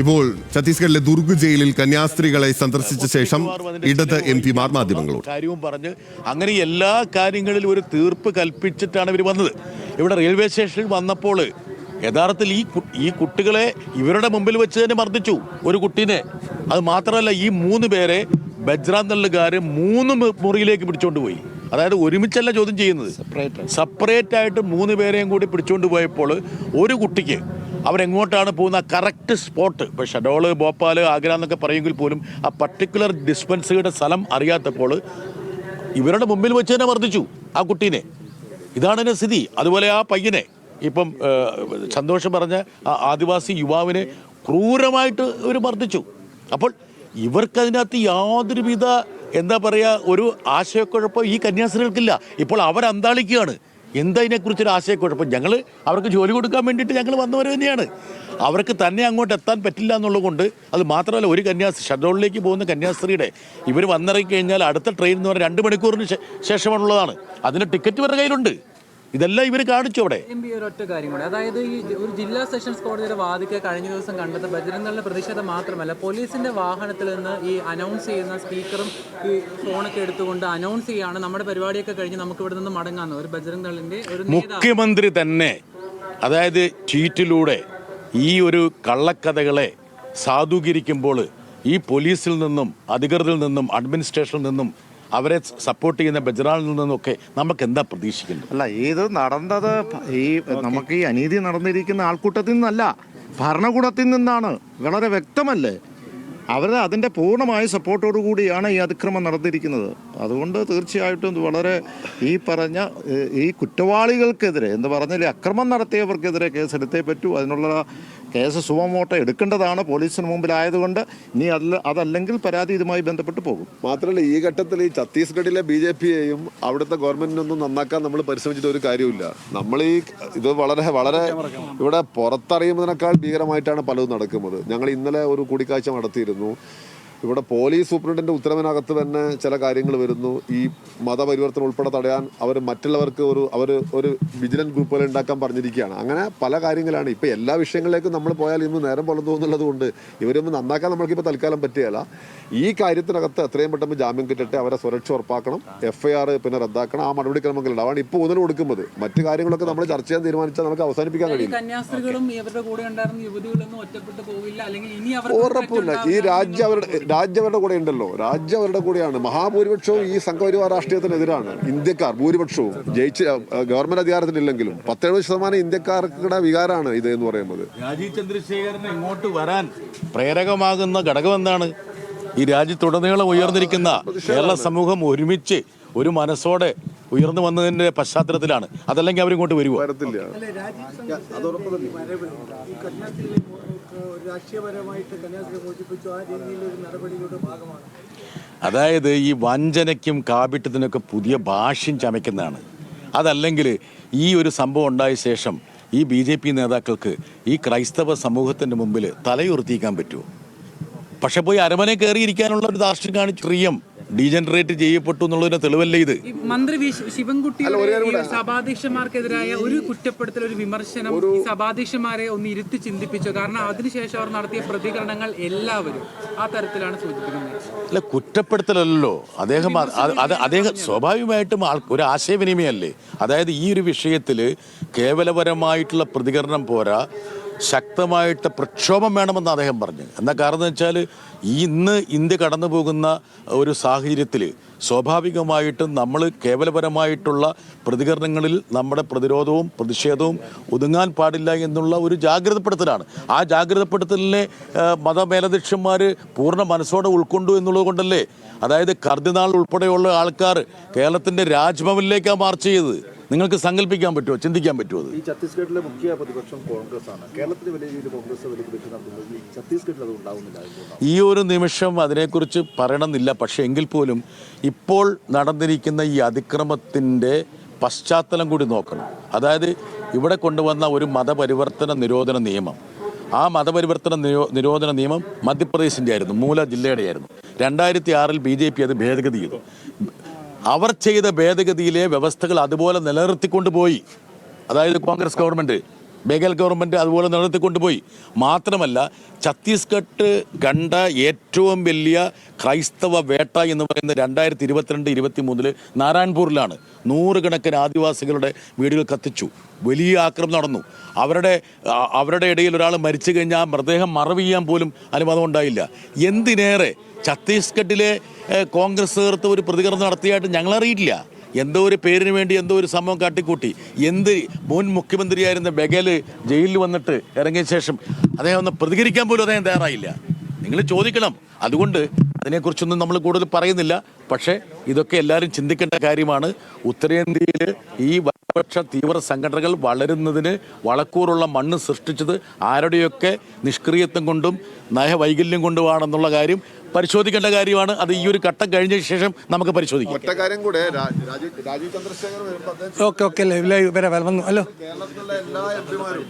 ഇപ്പോൾ ഛത്തീസ്ഗഡിലെ ദുർഗ് ജയിലിൽ കന്യാസ്ത്രീകളെ സന്ദർശിച്ച ശേഷം ഇടത് എം പിമാർ മാധ്യമങ്ങളോട്. കാര്യവും പറഞ്ഞ് അങ്ങനെ എല്ലാ കാര്യങ്ങളിലും ഒരു തീർപ്പ് കൽപ്പിച്ചിട്ടാണ് ഇവർ വന്നത്. ഇവിടെ റെയിൽവേ സ്റ്റേഷനിൽ വന്നപ്പോൾ യഥാർത്ഥത്തിൽ ഈ ഈ കുട്ടികളെ ഇവരുടെ മുമ്പിൽ വെച്ച് തന്നെ മർദ്ദിച്ചു ഒരു കുട്ടീനെ. അത് മാത്രമല്ല ഈ മൂന്ന് പേരെ ബജ്രാന്തള്ളുകാർ മൂന്ന് മുറിയിലേക്ക് പിടിച്ചുകൊണ്ട് പോയി. അതായത് ഒരുമിച്ചല്ല ചോദ്യം ചെയ്യുന്നത്. സെപ്പറേറ്റ് ആയിട്ട് മൂന്ന് പേരെയും കൂടി പിടിച്ചുകൊണ്ട് പോയപ്പോൾ ഒരു കുട്ടിക്ക് അവരെങ്ങോട്ടാണ് പോകുന്ന കറക്റ്റ് സ്പോട്ട് ഇപ്പോൾ ഷഡോൾ ഭോപ്പാൽ ആഗ്ര എന്നൊക്കെ പറയുമെങ്കിൽ പോലും ആ പർട്ടിക്കുലർ ഡിസ്പെൻസറിയുടെ സ്ഥലം അറിയാത്തപ്പോൾ ഇവരുടെ മുമ്പിൽ വെച്ച് തന്നെ മർദ്ദിച്ചു ആ കുട്ടീനെ. ഇതാണ് എന്റെ സ്ഥിതി. അതുപോലെ ആ പയ്യനെ. ഇപ്പം സന്തോഷം പറഞ്ഞ ആ ആദിവാസി യുവാവിനെ ക്രൂരമായിട്ട് ഇവർ മർദ്ദിച്ചു. അപ്പോൾ ഇവർക്കതിനകത്ത് യാതൊരുവിധ എന്താ പറയുക ഒരു ആശയക്കുഴപ്പം ഈ കന്യാസ്ത്രീകൾക്കില്ല. ഇപ്പോൾ അവർ എന്താ ഇതിനെക്കുറിച്ചൊരു ആശയക്കുഴപ്പം ഞങ്ങൾ അവർക്ക് ജോലി കൊടുക്കാൻ വേണ്ടിയിട്ട് ഞങ്ങൾ വന്നവർ തന്നെയാണ്. അവർക്ക് തന്നെ അങ്ങോട്ട് എത്താൻ പറ്റില്ല എന്നുള്ളത് കൊണ്ട് അത് മാത്രമല്ല ഒരു കന്യാസ്ത്രീ ഷഡോളിലേക്ക് പോകുന്ന കന്യാസ്ത്രീയുടെ ഇവർ വന്നിറങ്ങി കഴിഞ്ഞാൽ അടുത്ത ട്രെയിൻ എന്ന് പറഞ്ഞാൽ രണ്ട് മണിക്കൂറിന് ശേഷമാണുള്ളതാണ്. അതിന് ടിക്കറ്റ് ഇവരുടെ കയ്യിലുണ്ട്. ഇതെല്ലാം ഇവർ കാണിച്ചു അവിടെ. ഒറ്റ കാര്യം കൂടെ. അതായത് ഈ ഒരു ജില്ലാ സെഷൻസ് കോടതിയുടെ വാദിക്ക് കഴിഞ്ഞ ദിവസം കണ്ടത് ബജരംഗളുടെ പ്രതിഷേധം മാത്രമല്ല പോലീസിന്റെ വാഹനത്തിൽ നിന്ന് ഈ അനൗൺസ് ചെയ്യുന്ന സ്പീക്കറും ഈ ഫോണൊക്കെ എടുത്തുകൊണ്ട് അനൗൺസ് ചെയ്യാണ് നമ്മുടെ പരിപാടിയൊക്കെ കഴിഞ്ഞ് നമുക്ക് ഇവിടെ നിന്ന് മടങ്ങാന്ന്. ഒരു ബജരംഗളിന്റെ ഒരു മുഖ്യമന്ത്രി തന്നെ അതായത് ട്വീറ്റിലൂടെ ഈ ഒരു കള്ളക്കഥകളെ സാധൂകരിക്കുമ്പോൾ ഈ പോലീസിൽ നിന്നും അധികൃതരിൽ നിന്നും അഡ്മിനിസ്ട്രേഷനിൽ നിന്നും അവരെ സപ്പോർട്ട് ചെയ്യുന്ന ബജ്റാളിൽ നിന്നൊക്കെ നമുക്ക് എന്താ പ്രതീക്ഷിക്കുന്നത്? അല്ല ഇത് നടന്നത് ഈ നമുക്ക് ഈ അനീതി നടന്നിരിക്കുന്ന ആൾക്കൂട്ടത്തിൽ നിന്നല്ല ഭരണകൂടത്തിൽ നിന്നാണ്. വളരെ വ്യക്തമല്ലേ? അവരുടെ അതിന്റെ പൂർണമായ സപ്പോർട്ടോടു കൂടിയാണ് ഈ അതിക്രമം നടന്നിരിക്കുന്നത്. അതുകൊണ്ട് തീർച്ചയായിട്ടും വളരെ ഈ പറഞ്ഞ ഈ കുറ്റവാളികൾക്കെതിരെ എന്ന് പറഞ്ഞാൽ അക്രമം നടത്തിയവർക്കെതിരെ കേസെടുത്തേ പറ്റൂ. അതിനുള്ള കേസ് സുമമോട്ടം എടുക്കേണ്ടതാണ് പോലീസിന് മുമ്പിലായതുകൊണ്ട് ഇനി അതിൽ അതല്ലെങ്കിൽ പരാതി ഇതുമായി ബന്ധപ്പെട്ട് പോകും. മാത്രമല്ല ഈ ഘട്ടത്തിൽ ഈ ഛത്തീസ്ഗഡിലെ ബി ജെ പിയെയും അവിടുത്തെ ഗവൺമെന്റിനൊന്നും നന്നാക്കാൻ നമ്മൾ പരിശ്രമിച്ചിട്ട് ഒരു കാര്യമില്ല നമ്മൾ ഈ ഇത് വളരെ വളരെ ഇവിടെ പുറത്തറിയുന്നതിനേക്കാൾ ഭീകരമായിട്ടാണ് പലതും നടക്കുന്നത്. ഞങ്ങൾ ഇന്നലെ ഒരു കൂടിക്കാഴ്ച നടത്തിയിരുന്നു. ഇവിടെ പോലീസ് സൂപ്രണ്ടിന്റെ ഉത്തരവിനകത്ത് തന്നെ ചില കാര്യങ്ങൾ വരുന്നു. ഈ മതപരിവർത്തനം ഉൾപ്പെടെ തടയാൻ അവർ മറ്റുള്ളവർക്ക് ഒരു അവർ ഒരു വിജിലൻസ് ഗ്രൂപ്പുകൾ ഉണ്ടാക്കാൻ പറഞ്ഞിരിക്കുകയാണ്. അങ്ങനെ പല കാര്യങ്ങളാണ്. ഇപ്പൊ എല്ലാ വിഷയങ്ങളിലേക്കും നമ്മൾ പോയാൽ ഇന്ന് നേരം പോലെ തോന്നുന്നുള്ളത് കൊണ്ട് ഇവരൊന്നും നന്നാക്കാൻ നമ്മൾക്കിപ്പോൾ തൽക്കാലം പറ്റുകയില്ല. ഈ കാര്യത്തിനകത്ത് എത്രയും പെട്ടെന്ന് ജാമ്യം കിട്ടട്ടെ അവരെ സുരക്ഷ ഉറപ്പാക്കണം എഫ് ഐ ആർ പിന്നെ റദ്ദാക്കണം ആ നടപടിക്രമങ്ങൾ അതാണ് ഇപ്പോൾ ഊന്നൽ കൊടുക്കുന്നത്. മറ്റു കാര്യങ്ങളൊക്കെ നമ്മൾ ചർച്ച ചെയ്യാൻ തീരുമാനിച്ചാൽ നമുക്ക് അവസാനിപ്പിക്കാൻ കഴിയും കന്യാസ്ത്രീകളും ഇവരുടെ കൂടെ ഉണ്ടായിരുന്ന യുവതികളൊന്നും ഒറ്റപ്പെട്ടു പോകില്ല അല്ലെങ്കിൽ ഇനി ഉറപ്പില്ല. ഈ രാജ്യം അവരുടെ രാജ്യം അവരുടെ കൂടെ ഉണ്ടല്ലോ. രാജ്യം അവരുടെ കൂടെയാണ്. മഹാഭൂരിപക്ഷവും ഈ സംഘപരിവാർ രാഷ്ട്രീയത്തിനെതിരാണ്. ഇന്ത്യക്കാർ ഭൂരിപക്ഷവും ജയിച്ച് ഗവൺമെന്റ് അധികാരത്തിലില്ലെങ്കിലും പത്തെഴുപത് ശതമാനം ഇന്ത്യക്കാർക്കുടെ വികാരമാണ് ഇത് എന്ന് പറയുന്നത്. രാജീവ് ചന്ദ്രശേഖരന് ഇങ്ങോട്ട് വരാൻ പ്രേരകമാകുന്ന ഘടകം എന്താണ്? ഈ രാജ്യത്തുടനീളം ഉയർന്നിരിക്കുന്ന കേരള സമൂഹം ഒരുമിച്ച് ഒരു മനസ്സോടെ ഉയർന്നു വന്നതിന്റെ പശ്ചാത്തലത്തിലാണ്. അതല്ലെങ്കിൽ അവരിങ്ങോട്ട് വരുമോ വരത്തില്ല. ഈ കന്യാസ്ത്രീകളെ ആ രീതിയിലൊരു നടപടിയുടെ ഭാഗമാണ്. അതായത് ഈ വഞ്ചനയ്ക്കും കാപിട്ടത്തിനൊക്കെ പുതിയ ഭാഷ്യം ചമയ്ക്കുന്നതാണ്. അതല്ലെങ്കിൽ ഈ ഒരു സംഭവം ഉണ്ടായ ശേഷം ഈ ബി ജെ പി നേതാക്കൾക്ക് ഈ ക്രൈസ്തവ സമൂഹത്തിന്റെ മുമ്പിൽ തലയുറുത്തിക്കാൻ പറ്റുമോ? പക്ഷെ പോയി അരമനെ കയറിയിരിക്കാനുള്ള ഒരു ദാർഷ്ട്യം കാണിച്ചു ഡീജനറേറ്റ് ചെയ്യപ്പെട്ടു എന്നുള്ളതിന് തെളിവല്ലേ ഇത്? മന്ത്രി വി ശിവൻകുട്ടി സഭാധ്യക്ഷന്മാർക്കെതിരായ ഒരു കുറ്റപ്പെടുത്തൽ ഒരു വിമർശനം ഈ സഭാധ്യക്ഷന്മാരെ ഒന്ന് ഇരുത്തി ചിന്തിപ്പിച്ചു? കാരണം അതിനുശേഷം അവർ നടത്തിയ പ്രതികരണങ്ങൾ എല്ലാവരും ആ തരത്തിലാണ് സൂചിപ്പിക്കുന്നത്. അല്ല കുറ്റപ്പെടുത്തലല്ലോ അദ്ദേഹം അദ്ദേഹം സ്വാഭാവികമായിട്ടും ആൾ ഒരു ആശയവിനിമയമല്ലേ അതായത് ഈ ഒരു വിഷയത്തിൽ കേവലപരമായിട്ടുള്ള പ്രതികരണം പോരാ. ശക്തമായിട്ട് പ്രക്ഷോഭം വേണമെന്ന് അദ്ദേഹം പറഞ്ഞു. എന്താ കാരണം വെച്ചാൽ ഇന്ന് ഇന്ത്യ കടന്നു പോകുന്ന ഒരു സാഹചര്യത്തിൽ സ്വാഭാവികമായിട്ടും നമ്മൾ കേവലപരമായിട്ടുള്ള പ്രതികരണങ്ങളിൽ നമ്മുടെ പ്രതിരോധവും പ്രതിഷേധവും ഒതുങ്ങാൻ പാടില്ല എന്നുള്ള ഒരു ജാഗ്രതപ്പെടുത്തലാണ്. ആ ജാഗ്രതപ്പെടുത്തലിനെ മതമേലധ്യക്ഷന്മാർ പൂർണ മനസ്സോടെ ഉൾക്കൊണ്ടു എന്നുള്ളത് കൊണ്ടല്ലേ? അതായത് കർദിനാൾ ഉൾപ്പെടെയുള്ള ആൾക്കാർ കേരളത്തിന്റെ രാജ്ഭവനിലേക്കാണ് മാർച്ച് ചെയ്തത്. നിങ്ങൾക്ക് സങ്കല്പിക്കാൻ പറ്റുമോ? ചിന്തിക്കാൻ പറ്റുമോ അത്? ഈ ഛത്തീസ്ഗഡിലെ മുഖ്യ പ്രതിപക്ഷം കോൺഗ്രസ് ആണ് കേരളത്തിൽ വലിയ രീതിയിൽ കോൺഗ്രസ് വലിയ പ്രതിപക്ഷം നടത്തുന്നത് ഛത്തീസ്ഗഡിൽ അത് ഉണ്ടാവുന്നില്ല ഈ ഒരു നിമിഷം അതിനെക്കുറിച്ച് പറയണമെന്നില്ല. പക്ഷേ എങ്കിൽ പോലും ഇപ്പോൾ നടന്നിരിക്കുന്ന ഈ അതിക്രമത്തിന്റെ പശ്ചാത്തലം കൂടി നോക്കണം. അതായത് ഇവിടെ കൊണ്ടുവന്ന ഒരു മതപരിവർത്തന നിരോധന നിയമം. ആ മതപരിവർത്തന നിരോ നിരോധന നിയമം മധ്യപ്രദേശിന്റെ ആയിരുന്നു മൂല ജില്ലയുടെ ആയിരുന്നു രണ്ടായിരത്തി ആറിൽ ബി ജെ പി അത് ഭേദഗതി ചെയ്തു. അവർ ചെയ്ത ഭേദഗതിയിലെ വ്യവസ്ഥകൾ അതുപോലെ നിലനിർത്തിക്കൊണ്ടുപോയി. അതായത് കോൺഗ്രസ് ഗവൺമെന്റ് ബേഗൽ ഗവൺമെന്റ് അതുപോലെ നടത്തിക്കൊണ്ടുപോയി മാത്രമല്ല ഛത്തീസ്ഗഡ് കണ്ട ഏറ്റവും വലിയ ക്രൈസ്തവ വേട്ട എന്ന് പറയുന്ന രണ്ടായിരത്തി ഇരുപത്തിരണ്ട് ഇരുപത്തി മൂന്നിൽ നാരായൺപൂരിലാണ്. നൂറുകണക്കിന് ആദിവാസികളുടെ വീടുകൾ കത്തിച്ചു. വലിയ ആക്രമണം നടന്നു. അവരുടെ അവരുടെ ഇടയിൽ ഒരാൾ മരിച്ചു കഴിഞ്ഞാൽ മൃതദേഹം മറവ് ചെയ്യാൻ പോലും അനുവാദം ഉണ്ടായില്ല. എന്തിനേറെ ഛത്തീസ്ഗഡിലെ കോൺഗ്രസ് നേതൃത്വം ഒരു പ്രതികരണം നടത്തിയായിട്ട് ഞങ്ങളറിയില്ല എന്തോ ഒരു പേരിന് വേണ്ടി എന്തോ ഒരു സംഭവം കാട്ടിക്കൂട്ടി. എന്ത് മുൻ മുഖ്യമന്ത്രിയായിരുന്ന ബഗേൽ ജയിലിൽ വന്നിട്ട് ഇറങ്ങിയ ശേഷം അദ്ദേഹം ഒന്ന് പ്രതികരിക്കാൻ പോലും അദ്ദേഹം തയ്യാറായില്ല. നിങ്ങൾ ചോദിക്കണം. അതുകൊണ്ട് അതിനെക്കുറിച്ചൊന്നും നമ്മൾ കൂടുതൽ പറയുന്നില്ല. പക്ഷേ ഇതൊക്കെ എല്ലാവരും ചിന്തിക്കേണ്ട കാര്യമാണ്. ഉത്തരേന്ത്യയിൽ ഈ വലപക്ഷ തീവ്ര സംഘടനകൾ വളരുന്നതിന് വളക്കൂറുള്ള മണ്ണ് സൃഷ്ടിച്ചത് ആരുടെയൊക്കെ നിഷ്ക്രിയത്വം കൊണ്ടും നയവൈകല്യം കൊണ്ടുമാണെന്നുള്ള കാര്യം പരിശോധിക്കേണ്ട കാര്യമാണ്. അത് ഈ ഒരു ഘട്ടം കഴിഞ്ഞ ശേഷം നമുക്ക് പരിശോധിക്കാം. ഒറ്റ കാര്യം കൂടെ Rajeev Chandrasekhar okay okay hello. കേരളത്തിലുള്ള എല്ലാ എം പിമാരും